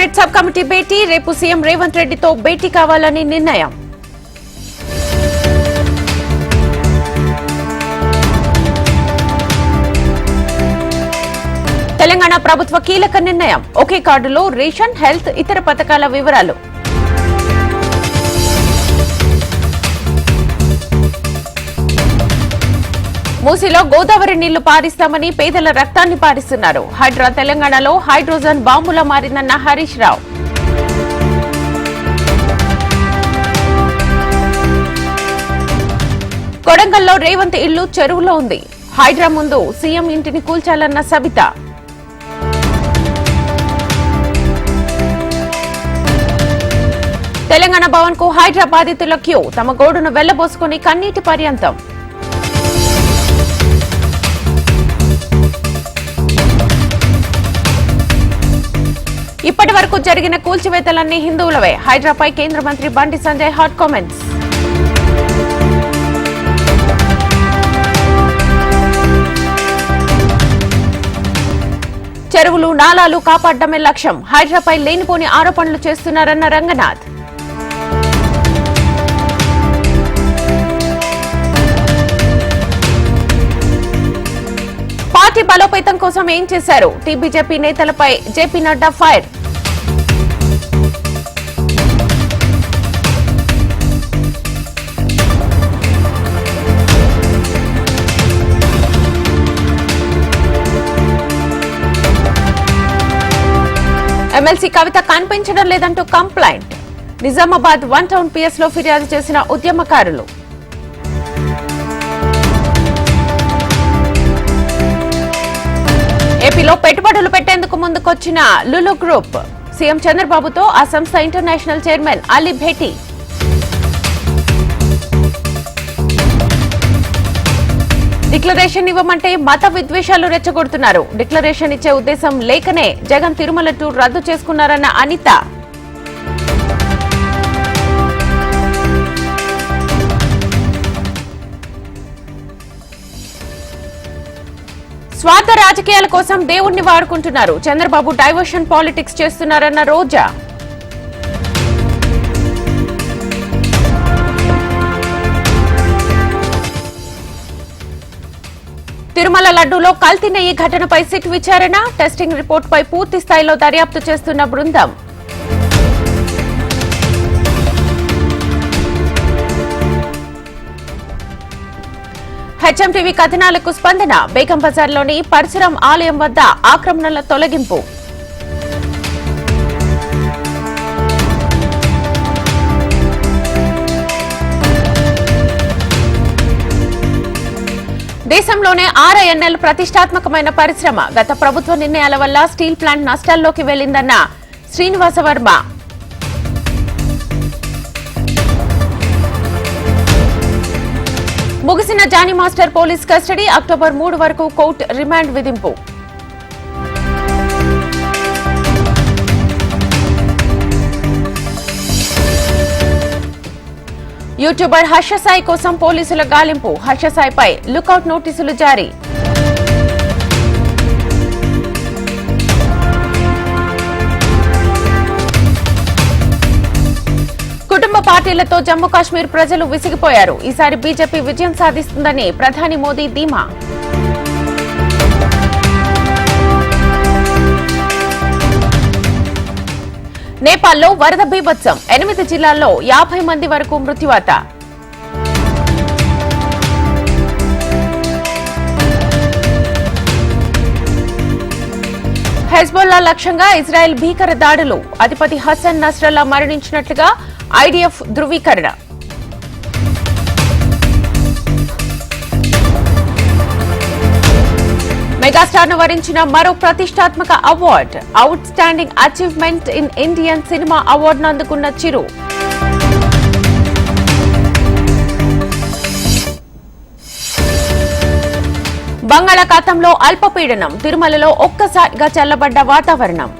Cabinet sub committee భేటీ రేపు CM Revanth రెడ్డితో భేటీ కావాలని నిర్ణయం. తెలంగాణ ప్రభుత్వ కీలక నిర్ణయం. ఒకే కార్డులో రేషన్ హెల్త్ ఇతర పథకాల వివరాలు. మూసిలో గోదావరి నీళ్ళు పారిస్తామని పేదల రక్తాన్ని పారిస్తున్నారు. హైడ్రా తెలంగాణలో హైడ్రోజన్ బాంబులా మారిందన్న హరీష్ రావు. కొడంగల్లో రేవంత్ ఇల్లు చెరువులో ఉంది. హైడ్రా ముందు సీఎం ఇంటిని కూల్చాలన్న సబిత. తెలంగాణ భవన్కు హైడ్రా బాధితుల క్యూ. తమ గోడును వెళ్ళబోసుకుని కన్నీటి పర్యంతం. ఇప్పటి వరకు జరిగిన కూల్చివేతలన్నీ హిందువులవే. హైడ్రాపై కేంద్ర మంత్రి బండి సంజయ్ హాట్ కామెంట్స్. చెరువులు నాలాలు కాపాడడమే లక్ష్యం. హైడ్రాపై లేనిపోని ఆరోపణలు చేస్తున్నారన్న రంగనాథ్. కోసం ఏం చేశారు? టీబీజేపీ నేతలపై J P Nadda fire. MLC Kavitha కనిపించడం లేదంటూ కంప్లైంట్. నిజామాబాద్ వన్ టౌన్ పిఎస్లో ఫిర్యాదు చేసిన ఉద్యమకారులు. లో పెట్టుబడులు పెట్టేందుకు ముందుకొచ్చిన లులు గ్రూప్. సీఎం చంద్రబాబుతో ఆ సంస్థ ఇంటర్నేషనల్ చైర్మన్ అలీ భేటీ. డిక్లరేషన్ ఇవ్వమంటే మత విద్వేషాలు రెచ్చగొడుతున్నారు. డిక్లరేషన్ ఇచ్చే ఉద్దేశం లేకనే జగన్ తిరుమల టూర్ రద్దు చేసుకున్నారన్న అనిత. స్వార్థ రాజకీయాల కోసం దేవుణ్ణి వాడుకుంటున్నారు. చంద్రబాబు డైవర్షన్ పాలిటిక్స్ చేస్తున్నారన్న రోజా. తిరుమల లడ్డూలో కల్తీ నెయ్యి ఘటనపై సిట్ విచారణ టెస్టింగ్ రిపోర్టుపై పూర్తి స్థాయిలో దర్యాప్తు చేస్తున్న బృందం. హెచ్ఎంటీవీ కథనాలకు స్పందన బేగం బజార్లోని పరశురాం ఆలయం వద్ద ఆక్రమణల తొలగింపు. దేశంలోనే ఆర్ఐఎన్ఎల్ ప్రతిష్టాత్మకమైన పరిశ్రమ. గత ప్రభుత్వ నిర్ణయాల వల్ల స్టీల్ ప్లాంట్ నష్టాల్లోకి వెళ్ళిందన్న శ్రీనివాస వర్మ. ముగిసిన Jani master police custody October మూడు వరకు కోర్టు రిమాండ్ విధింపు. యూట్యూబర్ హర్షసాయి కోసం పోలీసుల గాలింపు. హర్షసాయిపై లుకౌట్ నోటీసులు జారీ. పార్టీలతో జమ్మూ కాశ్మీర్ ప్రజలు విసిగిపోయారు. ఈసారి బీజేపీ విజయం సాధిస్తుందని ప్రధాని మోదీ ధీమా. నేపాల్లో వరద బీభత్సం. ఎనిమిది జిల్లాల్లో యాభై మంది వరకు మృత్యువాత. హెజ్బొల్లా లక్ష్యంగా ఇజ్రాయెల్ భీకర దాడులు. అధిపతి హసన్ నస్రల్లా మరణించినట్లుగా ఐడిఎఫ్ ధృవీకరణ. మెగాస్టార్ను వరించిన మరో ప్రతిష్టాత్మక award outstanding achievement in Indian cinema అవార్డును అందుకున్న చిరు. బంగాళాఖాతంలో అల్పపీడనం తిరుమలలో ఒక్కసారిగా చల్లబడ్డ వాతావరణం.